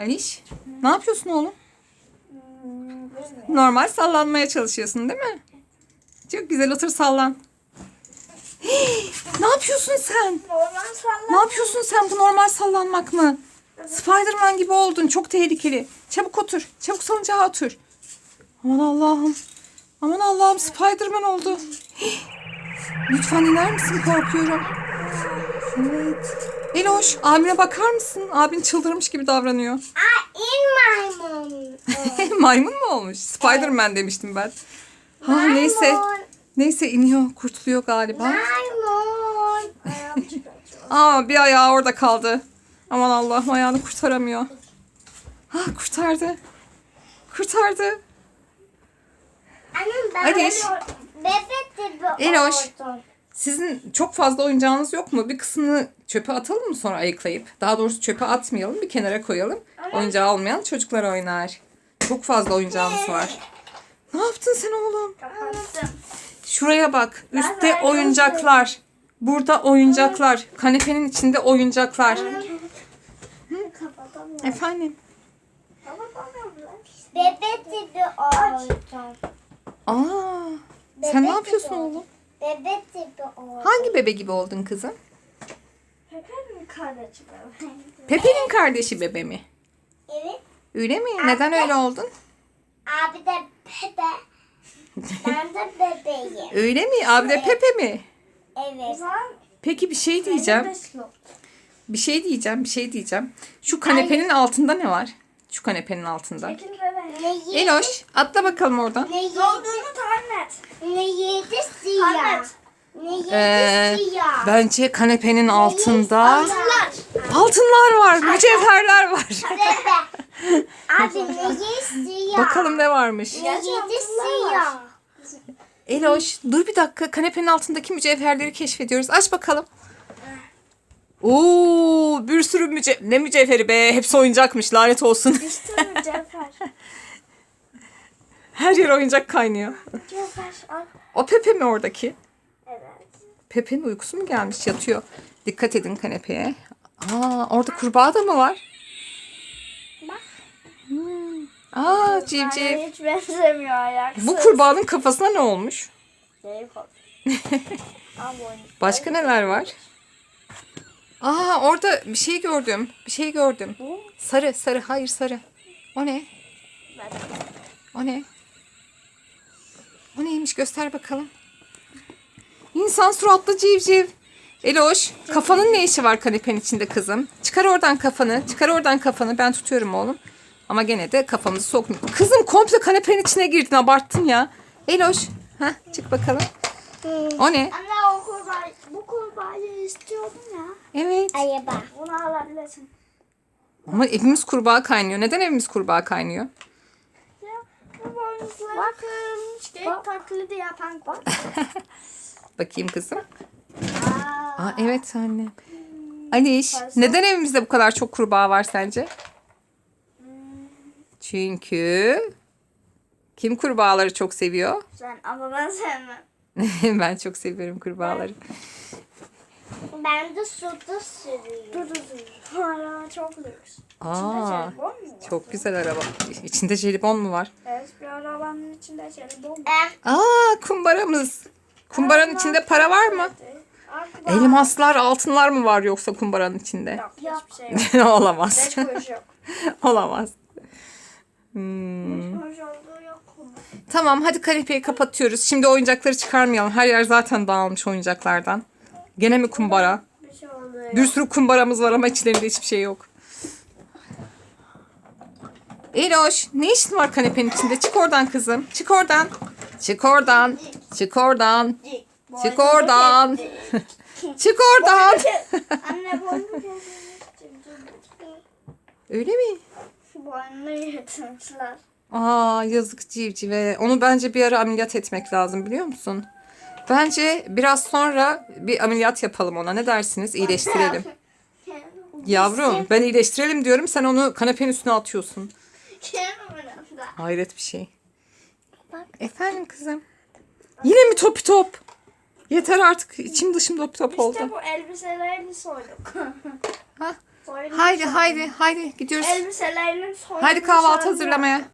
Aliş ne yapıyorsun oğlum? Normal sallanmaya çalışıyorsun değil mi? Çok güzel otur sallan. Hii, ne yapıyorsun sen? Normal sallan. Ne yapıyorsun sen? Bu normal sallanmak mı? Spiderman gibi oldun. Çok tehlikeli. Çabuk otur. Çabuk salıncağa otur. Aman Allah'ım. Aman Allah'ım Spiderman oldu. Hii. Lütfen iner misin? Korkuyorum. Evet. Eloş abine bakar mısın? Abin çıldırmış gibi davranıyor. Aa, in maymun. Maymun mu olmuş? Spiderman demiştim ben. Ha neyse. Maymun. Neyse iniyor. Kurtuluyor galiba. Maymun. Aa bir ayağı orada kaldı. Aman Allah'ım ayağını kurtaramıyor. Ha kurtardı. Kurtardı. Annem ben Hadi öyle iş. bebek gibi Eloş. Sizin çok fazla oyuncağınız yok mu? Bir kısmını çöpe atalım mı sonra ayıklayıp? Daha doğrusu çöpe atmayalım. Bir kenara koyalım. Oyuncağı olmayan çocuklar oynar. Çok fazla oyuncağımız var. Ne yaptın sen oğlum? Kapattım. Şuraya bak. Üstte oyuncaklar. Burada oyuncaklar. Kanepenin içinde oyuncaklar. Kapatamıyorum. Efendim? Bebek gibi oldum. Aa, sen ne yapıyorsun oğlum? Bebek gibi oldum. Hangi bebe gibi oldun kızım? Pepe'nin kardeşi bebek. Pepe'nin kardeşi bebe mi? Evet. Öyle mi? Neden öyle oldun? Abi de Pepe. Ben de bebeğim. Öyle mi? Abi de Pepe mi? Evet. Peki bir şey diyeceğim. Bir şey diyeceğim, bir şey diyeceğim. Şu kanepenin altında ne var? Şu kanepenin altında. Ne? Eloş, atla bakalım oradan. Ne yedi? tahmin et. Ne yedi siyah? Ne yedi Ee, bence kanepenin altında Altınlar. altınlar var, mücevherler var. Abi ne yedi siyah? Bakalım ne varmış. Ne yedi siyah? Eloş, dur bir dakika. Kanepenin altındaki mücevherleri keşfediyoruz. Aç bakalım. Oo, bir sürü müce ne mücevheri be. Hepsi oyuncakmış. Lanet olsun. İşte mücevher. Her yer oyuncak kaynıyor. Mücevher. O Pepe mi oradaki? Evet. Pepe'nin uykusu mu gelmiş? Yatıyor. Dikkat edin kanepeye. Aa, orada kurbağa da mı var? Hmm. Aa, civciv. Hiç benzemiyor ayaksız. Bu kurbağanın kafasına ne olmuş? Başka neler var? Aa, orada bir şey gördüm. Bir şey gördüm. Sarı, sarı. Hayır sarı. O ne? O ne? O neymiş göster bakalım. İnsan suratlı civciv. Eloş, kafanın ne işi var kanepenin içinde kızım? Çıkar oradan kafanı, çıkar oradan kafanı. Ben tutuyorum oğlum. Ama gene de kafamızı sokmuyor. Kızım komple kanepenin içine girdin, abarttın ya. Eloş, ha çık bakalım. O ne? Anne o kurbağa, bu kurbağayı istiyordum ya. Evet. Araba. Bunu alabilirsin. Ama evimiz kurbağa kaynıyor. Neden evimiz kurbağa kaynıyor? Ya bu kırılmış. Geyik taklidi yapan bak. Bakayım kızım. Aa. Aa, evet anne. Aliş, neden evimizde bu kadar çok kurbağa var sence? Çünkü kim kurbağaları çok seviyor? Sen ama ben sevmem. ben çok seviyorum kurbağaları. Ben de suda sürüyorum. Dur dur dur. Hala çok lüks. Aa, jelibon mu var? çok güzel araba. İçinde jelibon mu var? Evet bir arabanın içinde jelibon var. Aa, kumbaramız. Kumbaranın içinde para var mı? Akba. Elmaslar, altınlar mı var yoksa kumbaranın içinde? Yok hiçbir şey yok. Olamaz. Beş kuruş yok. Olamaz. Hmm. Beş kuruş olduğu yok. Tamam hadi kanepeyi kapatıyoruz. Şimdi oyuncakları çıkarmayalım. Her yer zaten dağılmış oyuncaklardan. Gene mi kumbara? Bir şey. Bir sürü kumbaramız var ama içlerinde hiçbir şey yok. Eloş ne işin var kanepenin içinde? Çık oradan kızım. Çık oradan. Çık oradan. Çık oradan. Çık oradan. Çık oradan. Anne boynunu Öyle mi? Boynunu yırtmışlar. Aa yazık civcive. Onu bence bir ara ameliyat etmek lazım biliyor musun? Bence biraz sonra bir ameliyat yapalım ona. Ne dersiniz? İyileştirelim. Yavrum ben iyileştirelim diyorum. Sen onu kanepenin üstüne atıyorsun. Hayret bir şey. Bak. Efendim kızım. Yine mi topi top? Yeter artık. İçim dışım top top oldu. İşte bu elbiselerini soyduk. Soyunmuş Haydi haydi haydi gidiyoruz. Elbiselerinin soyunmuş Haydi kahvaltı hazırlamaya.